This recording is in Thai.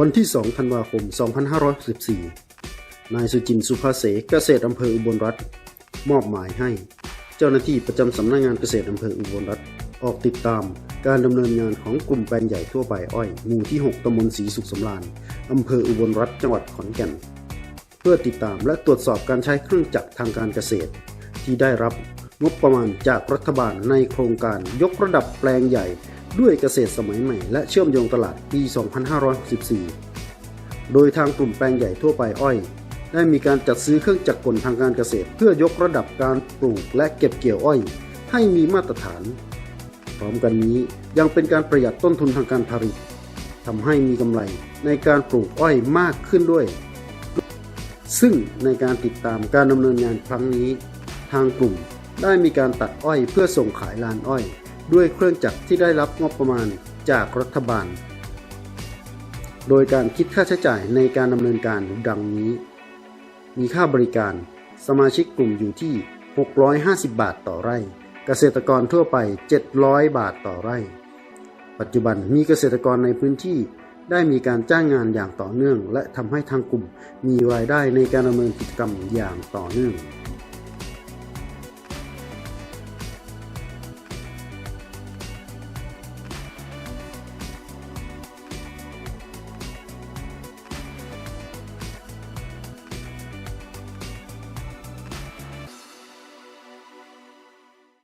วันที่ 2 ธันวาคม 2564 นายสุจินต์สุภาเสเกษตรอำเภออุบลรัฐ มอบหมายให้ เจ้าหน้าที่ประจำสำนักงงานเกษตรอำเภออุบลรัฐ ออกติดตามการดำเนินงานของกลุ่มแปลงใหญ่ทั่วไปอ้อยหมู่ที่ 6ตำบลศรีสุขสำราญอำเภออุบลรัฐจังหวัดขอนแก่น เพื่อติดตามและตรวจสอบการใช้เครื่องจักรทางการเกษตร ที่ได้รับงบประมาณจากรัฐบาลในโครงการยกระดับแปลงใหญ่ ด้วยเกษตรสมัยใหม่ และเชื่อมโยงตลาดปี 2564 โดยทางกลุ่มแปลงใหญ่ทั่วไปอ้อย ได้มีการจัดซื้อเครื่องจักรกลทางการเกษตร เพื่อยกระดับการปลูกและเก็บเกี่ยวอ้อย ให้มีมาตรฐาน พร้อมกันนี้ยังเป็นการประหยัดต้นทุนทางการผลิตทำให้มีกำไรในการปลูกอ้อยมากขึ้นด้วย ซึ่งในการติดตามการดำเนินงานครั้งนี้ ทางกลุ่มได้มีการตัดอ้อยเพื่อส่งขายลานอ้อย ด้วยเครื่องจักรที่ได้รับงบประมาณจากรัฐบาล โดยการคิดค่าใช้จ่ายในการดำเนินการดังนี้ มีค่าบริการ สมาชิกกลุ่มอยู่ที่ 650 บาทต่อไร่ เกษตรกรทั่วไป 700 บาทต่อไร่ ปัจจุบันมีเกษตรกรในพื้นที่ได้มีการจ้างงานอย่างต่อเนื่อง และทำให้ทางกลุ่มมีรายได้ในการดำเนินกิจกรรมอย่างต่อเนื่อง